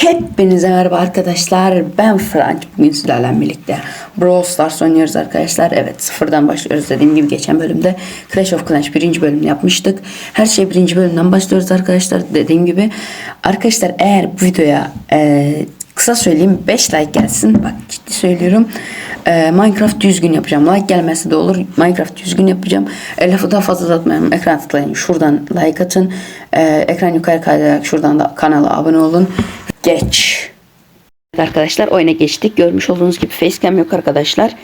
Hepinize merhaba arkadaşlar. Ben Frank. Bugün sizlerle birlikte Brawl Stars oynuyoruz arkadaşlar. Evet sıfırdan başlıyoruz. Dediğim gibi geçen bölümde Clash of Clans birinci bölümünü yapmıştık. Her şey birinci bölümden başlıyoruz arkadaşlar. Dediğim gibi. Arkadaşlar eğer bu videoya e, kısa söyleyeyim 5 like gelsin. Bak ciddi söylüyorum. E, Minecraft düzgün yapacağım. Like gelmesi de olur. Minecraft düzgün yapacağım. E, lafı daha fazla uzatmayalım. Ekran tıklayın. Şuradan like atın. E, ekran yukarı kaydırarak şuradan da kanala abone olun. Geç. Arkadaşlar oyuna geçtik. Görmüş olduğunuz gibi facecam yok arkadaşlar.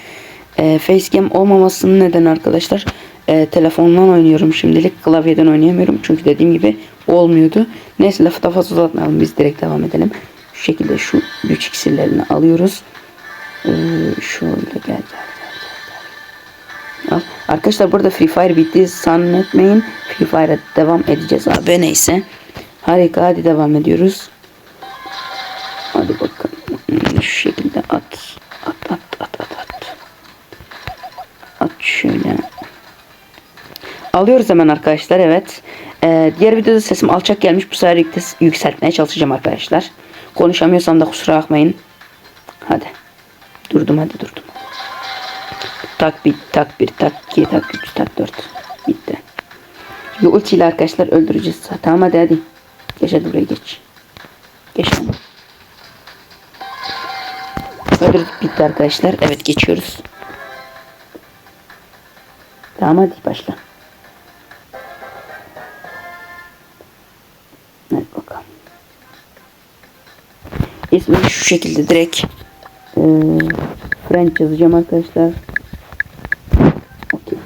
E, facecam olmamasının nedeni arkadaşlar e, telefondan oynuyorum şimdilik. Klavyeden oynayamıyorum. Çünkü dediğim gibi olmuyordu. Neyse lafı da fazla uzatmayalım. Biz direkt devam edelim. Şu şekilde şu güç iksirlerini alıyoruz. Ee, şöyle gel gel. Al. Arkadaşlar burada Free Fire bitti zannetmeyin. Free Fire'a devam edeceğiz abi neyse. Harika hadi devam ediyoruz. Hadi bakalım. Şu şekilde at. At at at at at. At şöyle. Alıyoruz hemen arkadaşlar evet. Ee, diğer videoda sesim alçak gelmiş. Bu sefer yükse- yükseltmeye çalışacağım arkadaşlar. Konuşamıyorsam da kusura bakmayın. Hadi. Durdum hadi durdum. Tak bir tak bir tak iki tak üç tak dört. Bitti. Şimdi ultiyle arkadaşlar öldüreceğiz. Tamam hadi hadi. Geç hadi buraya. Geç bitti arkadaşlar. Evet geçiyoruz. Tamam hadi başla. Hadi bakalım. İsmini şu şekilde direkt eee French yazacağım arkadaşlar. Okey.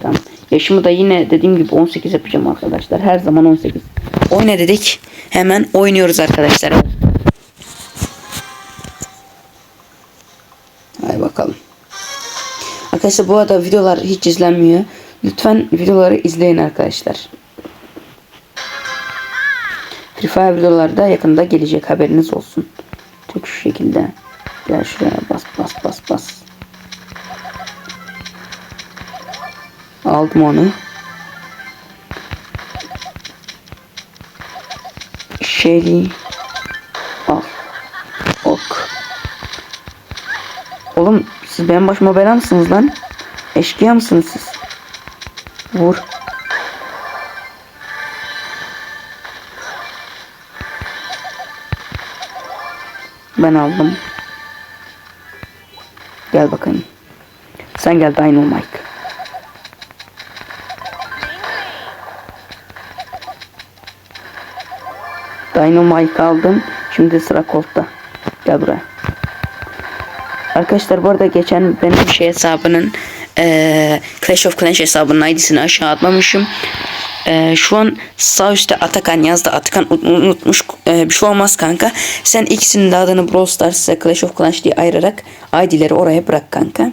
Tamam. Yaşımı da yine dediğim gibi 18 yapacağım arkadaşlar. Her zaman 18. Oyna dedik. Hemen oynuyoruz arkadaşlar. Arkadaşlar bu arada videolar hiç izlenmiyor. Lütfen videoları izleyin arkadaşlar. Free Fire videoları da yakında gelecek haberiniz olsun. Tek şu şekilde. Gel şuraya bas bas bas bas. Aldım onu. Shelly. Al. Ok. Oğlum siz benim başıma bela mısınız lan? Eşkıya mısınız siz? Vur. Ben aldım. Gel bakayım. Sen gel Dynamite. Dynamite aldım. Şimdi sıra Colt'ta. Gel buraya. Arkadaşlar bu arada geçen benim şey hesabının eee Clash of Clans hesabının ID'sini aşağı atmamışım. Eee, şu an sağ üstte Atakan yazdı. Atakan un- unutmuş. Eee, bir şey olmaz kanka. Sen ikisinin de adını Brawl Stars ve Clash of Clans diye ayırarak ID'leri oraya bırak kanka.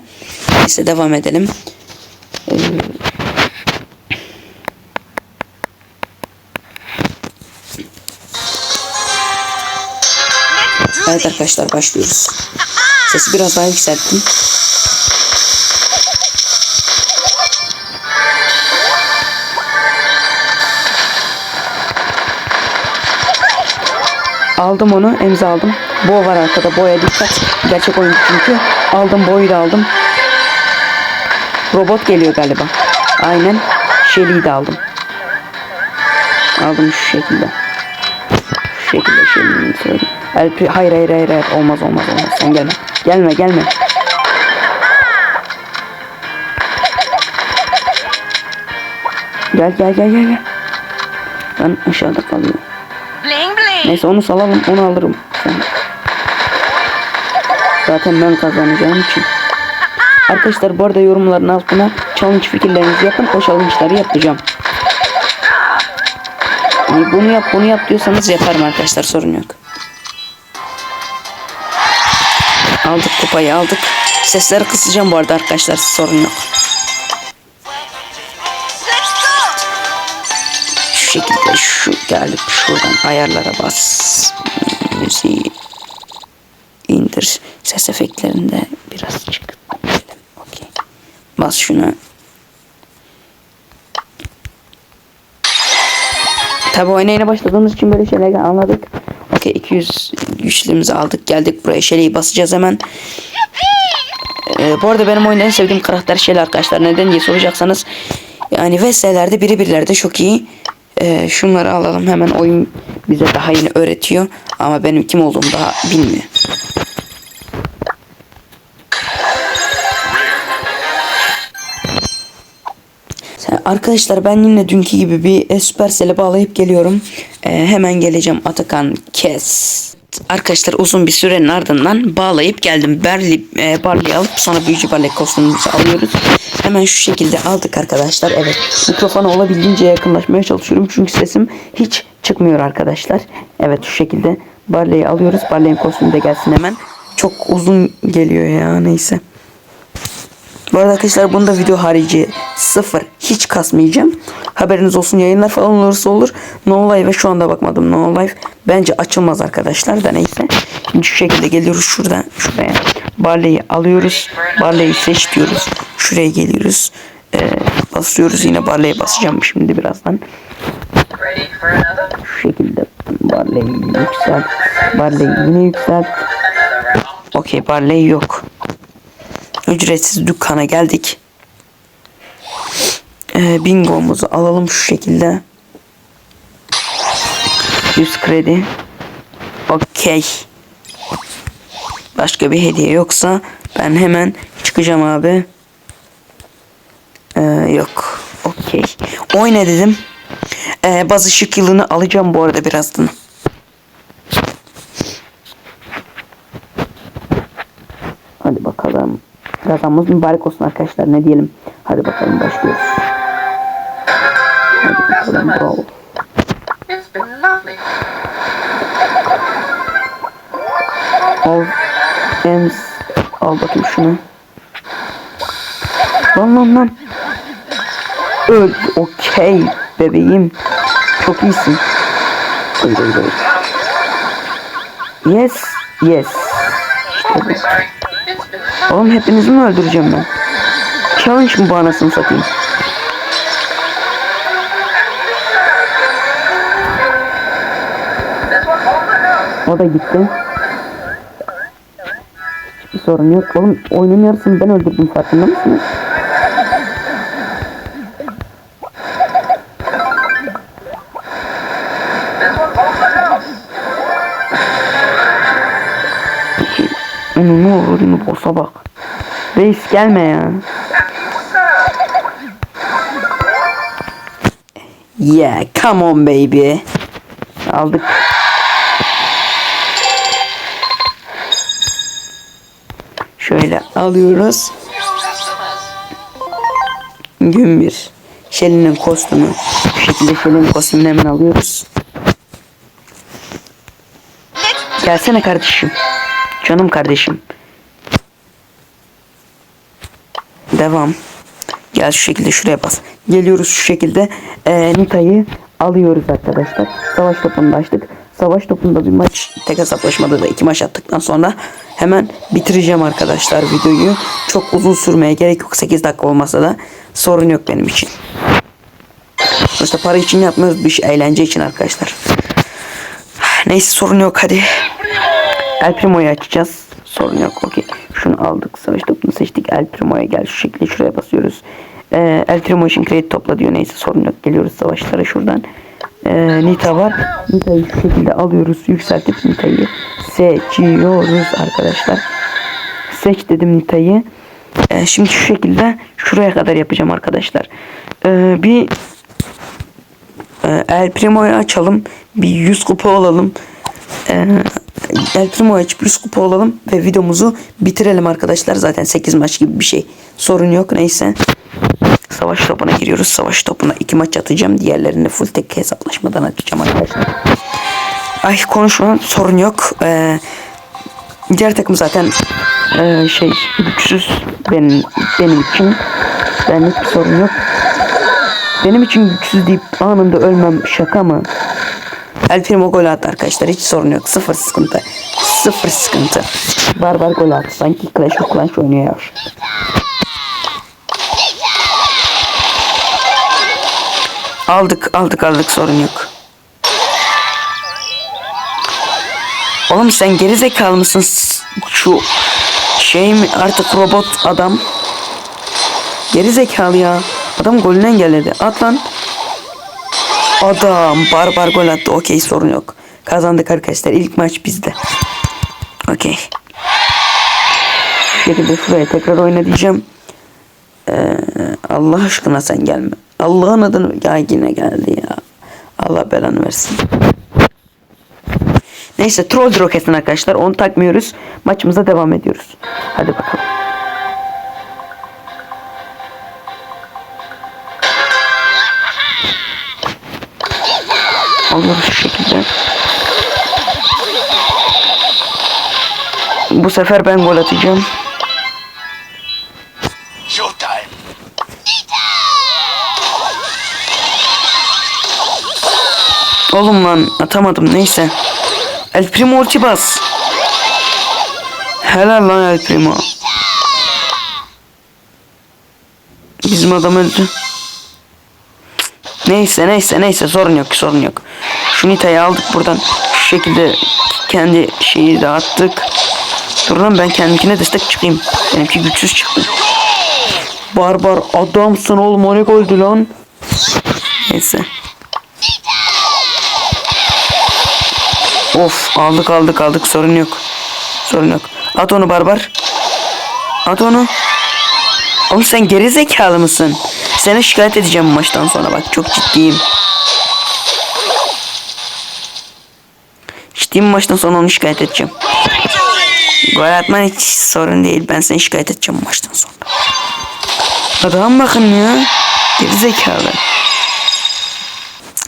Neyse devam edelim. Eee, Evet arkadaşlar başlıyoruz. Sesi biraz daha yükselttim. Aldım onu, emza aldım. Bo var arkada, boya dikkat. Gerçek oyuncu çünkü. Aldım, boyu da aldım. Robot geliyor galiba. Aynen. Shelly'i de aldım. Aldım şu şekilde. Şu şekilde Shelly'ni söyledim. Hayır, hayır hayır hayır hayır olmaz olmaz olmaz sen gelme. Gelme gelme. Gel gel gel gel gel. Ben aşağıda kalıyorum. Bling bling. Neyse onu salalım onu alırım. Sen. Zaten ben kazanacağım için. Arkadaşlar bu arada yorumların altına challenge fikirlerinizi yapın. O challenge'ları yapacağım. Yani bunu yap bunu yap diyorsanız yaparım arkadaşlar sorun yok. Aldık kupayı aldık. Sesleri kısacağım bu arada arkadaşlar sorun yok. Şu şekilde şu geldik şuradan ayarlara bas. Müziği indir. Ses efektlerinde biraz çık. Okey. Bas şuna. Tabi oyuna yeni başladığımız için böyle şeyler anladık. Okey 200 güçlüğümüzü aldık geldik buraya Shelly'i basacağız hemen. Ee, bu arada benim oyunda en sevdiğim karakter Shelly arkadaşlar. Neden diye soracaksanız. Yani VS'lerde biri birilerde çok iyi. Ee, şunları alalım hemen oyun bize daha yeni öğretiyor. Ama benim kim olduğumu daha bilmiyor. Arkadaşlar ben yine dünkü gibi bir e, Supercell'e bağlayıp geliyorum. E, hemen geleceğim Atakan kes. Arkadaşlar uzun bir sürenin ardından bağlayıp geldim. Berli, e, Barley alıp sonra büyücü Barley kostümümüzü alıyoruz. Hemen şu şekilde aldık arkadaşlar. Evet mikrofona olabildiğince yakınlaşmaya çalışıyorum. Çünkü sesim hiç çıkmıyor arkadaşlar. Evet şu şekilde Barley'i alıyoruz. Barley'in kostümü de gelsin hemen. Çok uzun geliyor ya neyse. Bu arada arkadaşlar bunda video harici sıfır hiç kasmayacağım. Haberiniz olsun yayınlar falan olursa olur. No Live'e şu anda bakmadım. No Live bence açılmaz arkadaşlar da neyse. Şimdi şu şekilde geliyoruz şuradan şuraya. Barley'i alıyoruz. Barley'i seç diyoruz. Şuraya geliyoruz. Ee, basıyoruz yine Barley'e basacağım şimdi birazdan. Şu şekilde Barley'i yükselt. Barley'i yine yükselt. Okey Barley yok. Ücretsiz dükkana geldik. Ee, bingomuzu alalım şu şekilde. 100 kredi. Okey. Başka bir hediye yoksa ben hemen çıkacağım abi. Ee, yok. Okey. Oyna dedim. Ee, bazı şık yılını alacağım bu arada birazdan. Hadi bakalım. Kazanmamız mübarek olsun arkadaşlar. Ne diyelim. Hadi bakalım başlıyoruz. Hadi bakalım lovely. Al. Ems. Al bakayım şunu. Lan lan lan. Öl. Okey bebeğim. Çok iyisin. Öl öl öl. Yes. Yes. İşte bu. Oğlum hepinizi mi öldüreceğim ben? Challenge mı bu anasını satayım? O da gitti. Hiçbir sorun yok. Oğlum oyunun yarısını ben öldürdüm farkında mısınız? Değil mi? Boss'a bak. Reis gelme ya. Yeah, come on baby. Aldık. Şöyle alıyoruz. Gün bir. Shelly'nin kostümü. Bu şekilde Shelly'nin kostümünü hemen alıyoruz. Gelsene kardeşim. Canım kardeşim. Devam. Gel şu şekilde şuraya bas. Geliyoruz şu şekilde. Ee, Nita'yı alıyoruz arkadaşlar. Savaş topunu da açtık. Savaş topunda bir maç tek hesaplaşmada da iki maç attıktan sonra hemen bitireceğim arkadaşlar videoyu. Çok uzun sürmeye gerek yok. 8 dakika olmasa da sorun yok benim için. Sonuçta para için yapmıyoruz. Bir şey eğlence için arkadaşlar. Neyse sorun yok hadi. El Primo'yu açacağız. Sorun yok. Okey. Şunu aldık. Savaş topunu seçtik. El Primo'ya gel. Şu şekilde şuraya basıyoruz. Ee, El Primo için kredi topla diyor. Neyse sorun yok. Geliyoruz savaşlara şuradan. Ee, Nita var. Nita'yı şu şekilde alıyoruz. Yükseltip Nita'yı seçiyoruz arkadaşlar. Seç dedim Nita'yı. Ee, şimdi şu şekilde şuraya kadar yapacağım arkadaşlar. Ee, bir ee, El Primo'yu açalım. Bir 100 kupa olalım. Ee, El Primo'yu açıp 100 kupa olalım. Ve videomuzu bitirelim arkadaşlar. Zaten 8 maç gibi bir şey. Sorun yok neyse. Savaş topuna giriyoruz. Savaş topuna 2 maç atacağım. Diğerlerini full tek hesaplaşmadan atacağım arkadaşlar. Ay konuşma sorun yok. Ee, diğer takım zaten ee, şey güçsüz benim benim için. Benlik bir sorun yok. Benim için güçsüz deyip anında ölmem şaka mı? El Primo gol attı arkadaşlar. Hiç sorun yok. Sıfır sıkıntı. Sıfır sıkıntı. Barbar gol attı. Sanki Clash of Clans oynuyor. Aldık aldık aldık sorun yok. Oğlum sen geri zekalı mısın? Şu şey mi artık robot adam? Geri zekalı ya. Adam golünü engelledi. At lan. Adam barbar gol attı. Okey sorun yok. Kazandık arkadaşlar. İlk maç bizde. Okey. Şu şekilde şuraya tekrar oyna diyeceğim. Ee, Allah aşkına sen gelme. Allah'ın adını ya yine geldi ya. Allah belanı versin. Neyse troll roketin arkadaşlar. Onu takmıyoruz. Maçımıza devam ediyoruz. Hadi bakalım. Alıyoruz şu şekilde. Bu sefer ben gol atacağım. Oğlum lan atamadım neyse. El Primo ulti bas. Helal lan El Primo. Bizim adam öldü. Neyse neyse neyse sorun yok sorun yok. Şu Nita'yı aldık buradan. Şu şekilde kendi şeyi dağıttık. Dur lan ben kendimkine destek çıkayım. Benimki güçsüz çıktı. Barbar adamsın oğlum o ne goldü lan. Neyse. Of aldık aldık aldık sorun yok. Sorun yok. At onu barbar. At onu. Oğlum sen geri zekalı mısın? Seni şikayet edeceğim maçtan sonra bak çok ciddiyim. Bu maçtan sonra onu şikayet edeceğim. Gol atman hiç sorun değil. Ben seni şikayet edeceğim maçtan sonra. Adam bakın ya. Geri zekalı.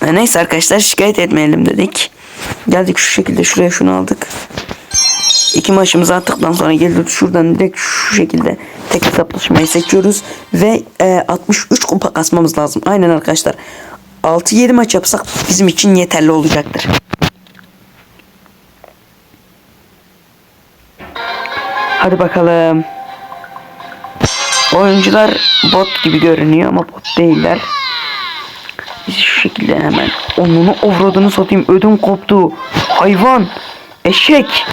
E, Neyse arkadaşlar şikayet etmeyelim dedik. Geldik şu şekilde şuraya şunu aldık. İki maçımızı attıktan sonra gelip şuradan direkt şu şekilde tek hesaplaşmayı seçiyoruz. Ve e, 63 kupa kasmamız lazım. Aynen arkadaşlar. 6-7 maç yapsak bizim için yeterli olacaktır. Hadi bakalım. Oyuncular bot gibi görünüyor ama bot değiller. Biz şu şekilde hemen onunu offroad'unu satayım ödüm koptu. Hayvan. Eşek.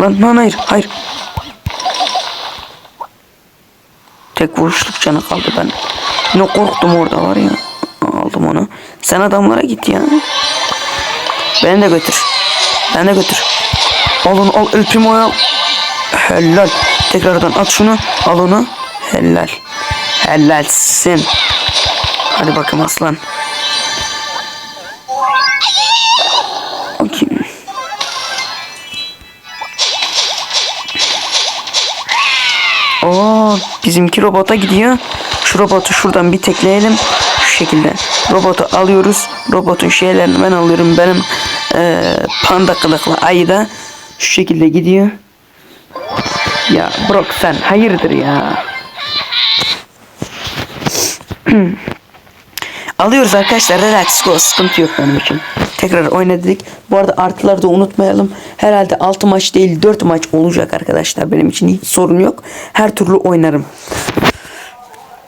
Lan lan hayır hayır. Tek vuruşluk canı kaldı ben. Ne korktum orada var ya. Aldım onu. Sen adamlara git ya. Beni de götür. Beni de götür. Al onu al El Primo'yu al. Helal. Tekrardan at şunu. Al onu. Helal. Helalsin. Hadi bakalım aslan. Bakayım. Oo, bizimki robota gidiyor. Şu robotu şuradan bir tekleyelim. Şu şekilde. Robotu alıyoruz. Robotun şeylerini ben alıyorum. Benim eee, panda kılıklı ayı da şu şekilde gidiyor. Ya Brock sen hayırdır ya. Alıyoruz arkadaşlar relax go sıkıntı yok benim için. Tekrar oyna dedik. Bu arada artıları da unutmayalım. Herhalde 6 maç değil 4 maç olacak arkadaşlar. Benim için hiç sorun yok. Her türlü oynarım.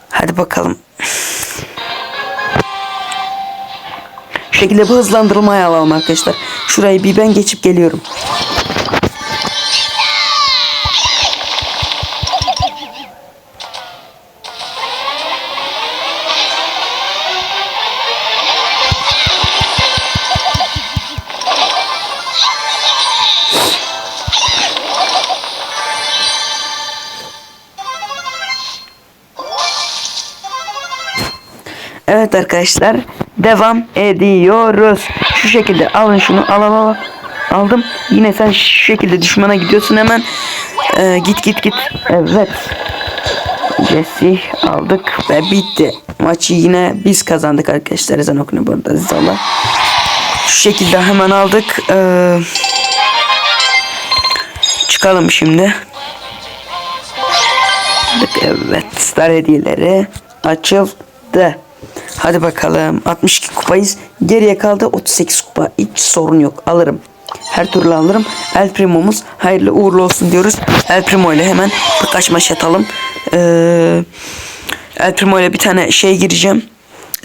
Hadi bakalım. Şu şekilde bir hızlandırılmaya alalım arkadaşlar. Şurayı bir ben geçip geliyorum. Evet arkadaşlar devam ediyoruz. Şu şekilde alın şunu al al al. Aldım. Yine sen şu şekilde düşmana gidiyorsun hemen. Ee, git git git. Evet. Jesse aldık ve bitti. Maçı yine biz kazandık arkadaşlar. Ezan okunuyor burada Zizallah. Şu şekilde hemen aldık. Ee, çıkalım şimdi. Evet. Star hediyeleri açıldı. Hadi bakalım. 62 kupayız. Geriye kaldı 38 kupa. Hiç sorun yok. Alırım. Her türlü alırım. El Primo'muz hayırlı uğurlu olsun diyoruz. El Primo ile hemen birkaç maç atalım. Ee, El Primo ile bir tane şey gireceğim.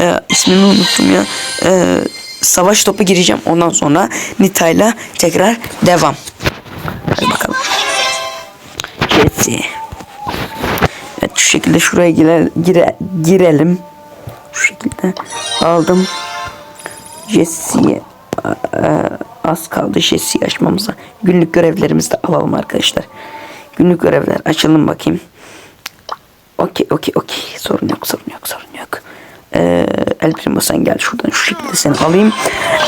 Ee, ismini unuttum ya. Ee, savaş topu gireceğim. Ondan sonra Nita'yla tekrar devam. Hadi bakalım. Jesse. Evet şu şekilde şuraya gire, gire, girelim. Şu şekilde aldım. Jesse'yi e, az kaldı Jesse'yi açmamıza. Günlük görevlerimizi de alalım arkadaşlar. Günlük görevler açalım bakayım. Okey okey okey. Sorun yok sorun yok sorun yok. Ee, El Primo sen gel şuradan şu şekilde seni alayım.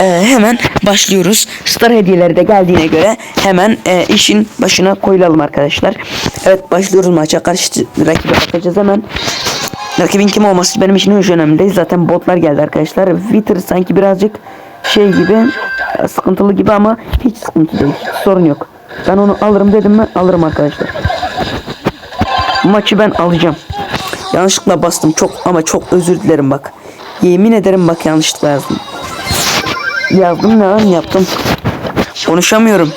Ee, hemen başlıyoruz. Star hediyeleri de geldiğine göre hemen e, işin başına koyulalım arkadaşlar. Evet başlıyoruz maça. Karşı rakibe bakacağız hemen. Rakibin kim olması benim için hiç önemli değil. Zaten botlar geldi arkadaşlar. Wither sanki birazcık şey gibi sıkıntılı gibi ama hiç sıkıntı değil. Sorun yok. Ben onu alırım dedim mi alırım arkadaşlar. Maçı ben alacağım. Yanlışlıkla bastım çok ama çok özür dilerim bak. Yemin ederim bak yanlışlıkla yazdım. Yazdım ne lan yaptım. Konuşamıyorum.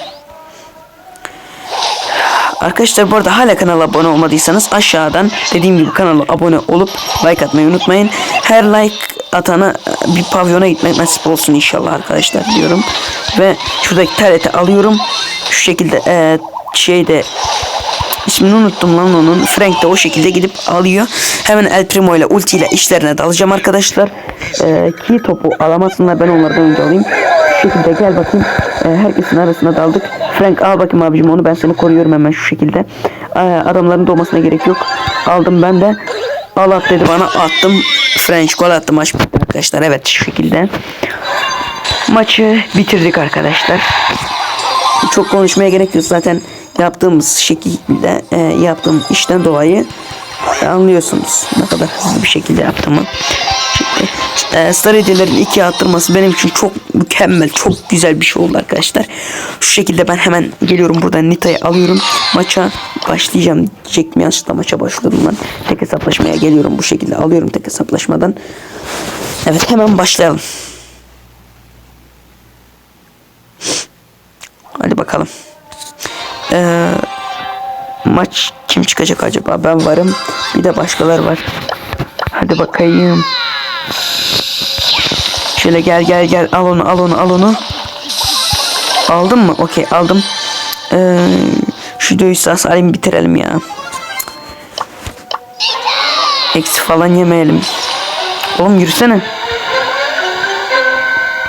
Arkadaşlar bu arada hala kanala abone olmadıysanız aşağıdan dediğim gibi kanala abone olup like atmayı unutmayın. Her like atana e, bir pavyona gitmek nasip olsun inşallah arkadaşlar diyorum. Ve şuradaki TRT alıyorum. Şu şekilde e, şeyde İsmini unuttum lan onun. Frank de o şekilde gidip alıyor. Hemen El Primo ile ulti ile işlerine dalacağım arkadaşlar. Ee, ki topu alamasınlar ben onlardan önce alayım. Şekilde gel bakayım. Ee, herkesin arasına daldık. Frank al bakayım abicim onu ben seni koruyorum hemen şu şekilde. Ee, adamların doğmasına gerek yok. Aldım ben de. Al at dedi bana attım. French gol attım maç arkadaşlar. Evet şu şekilde. Maçı bitirdik arkadaşlar çok konuşmaya gerek yok zaten yaptığımız şekilde e, yaptığım işten dolayı anlıyorsunuz ne kadar hızlı bir şekilde yaptığımı. E, Star hediyelerin iki attırması benim için çok mükemmel, çok güzel bir şey oldu arkadaşlar. Şu şekilde ben hemen geliyorum buradan Nita'yı alıyorum. Maça başlayacağım diyecektim yanlışlıkla maça başladım ben. Tek hesaplaşmaya geliyorum bu şekilde alıyorum tek hesaplaşmadan. Evet hemen başlayalım. Hadi bakalım. Ee, maç kim çıkacak acaba? Ben varım. Bir de başkalar var. Hadi bakayım. Şöyle gel gel gel. Al onu al onu al onu. Aldın mı? Okey aldım. Ee, şu dövüş sahası alayım bitirelim ya. Eksi falan yemeyelim. Oğlum yürüsene.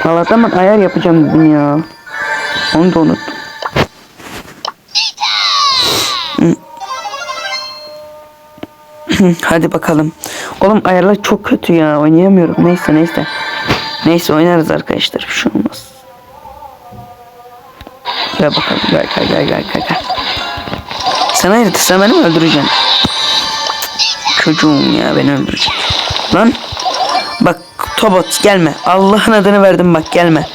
Allah'tan ayar yapacağım dedim ya. Onu da unuttum. Hadi bakalım. Oğlum ayarlar çok kötü ya. Oynayamıyorum. Neyse neyse. Neyse oynarız arkadaşlar. Bir şey olmaz. Gel bakalım. Gel gel gel gel gel. gel. Sen hayırdır? Sen beni mi öldüreceksin? Çocuğum ya beni öldürecek. Lan. Bak Tobot gelme. Allah'ın adını verdim bak gelme.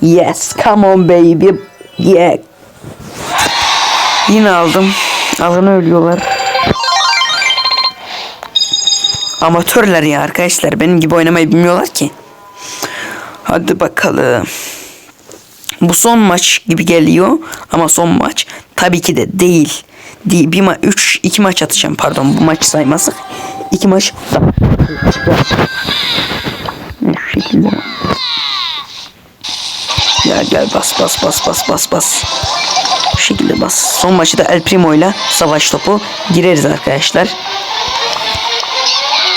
Yes, come on baby. Yeah. Yine aldım. Alını ölüyorlar. Amatörler ya arkadaşlar. Benim gibi oynamayı bilmiyorlar ki. Hadi bakalım. Bu son maç gibi geliyor ama son maç tabii ki de değil. Değil. Bir ma 3 2 maç atacağım pardon bu maçı saymazsak. 2 maç şekilde. Gel gel bas bas bas bas bas bas. Bu şekilde bas. Son maçı da El Primo ile savaş topu gireriz arkadaşlar.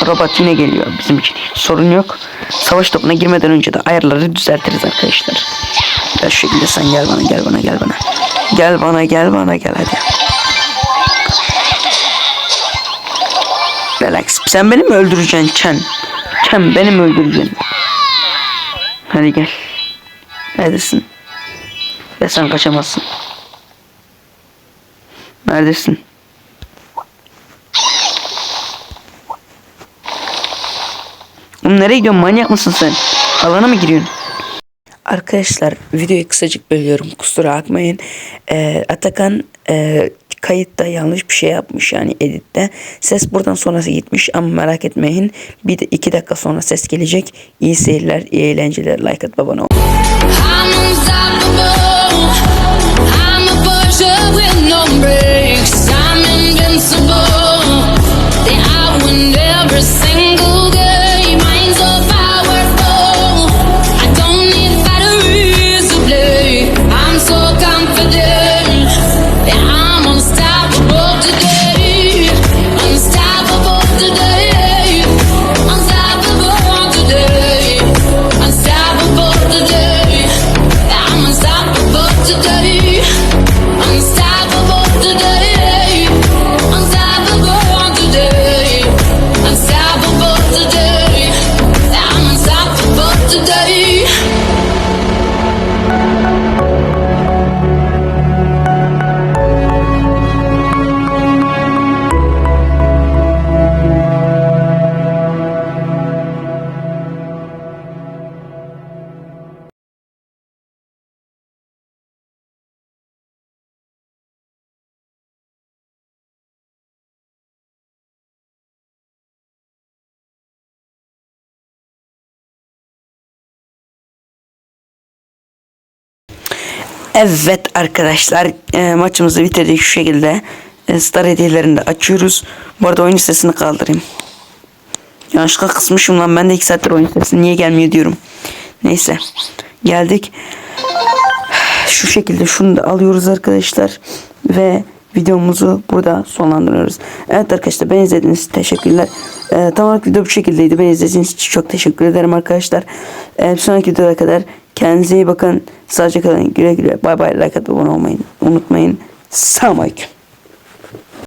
Robot yine geliyor bizim için sorun yok. Savaş topuna girmeden önce de ayarları düzeltiriz arkadaşlar. Gel şu şekilde sen gel bana gel bana gel bana. Gel bana gel bana gel hadi. Relax. Sen beni mi öldüreceksin Chen? Chen beni mi öldüreceksin? Hadi gel. Neredesin? Ve sen kaçamazsın. Neredesin? Oğlum nereye gidiyorsun? Manyak mısın sen? Alana mı giriyorsun? Arkadaşlar videoyu kısacık bölüyorum kusura bakmayın. Ee, Atakan e, kayıtta yanlış bir şey yapmış yani editte. Ses buradan sonrası gitmiş ama merak etmeyin. Bir de iki dakika sonra ses gelecek. İyi seyirler, iyi eğlenceler. Like at babana. Evet arkadaşlar e, maçımızı bitirdik şu şekilde. E, star hediyelerini de açıyoruz. Bu arada oyun sesini kaldırayım. Yanlışlıkla kısmışım lan ben de 2 saattir oyun sesi niye gelmiyor diyorum. Neyse geldik. Şu şekilde şunu da alıyoruz arkadaşlar. Ve videomuzu burada sonlandırıyoruz. Evet arkadaşlar beni izlediğiniz için teşekkürler. Ee, tam olarak video bu şekildeydi. Beni izlediğiniz için çok teşekkür ederim arkadaşlar. Ee, bir sonraki videoda kadar kendinize iyi bakın. Sadece kalın güle güle. Bay bay like atıp abone olmayı unutmayın. Selamünaleyküm.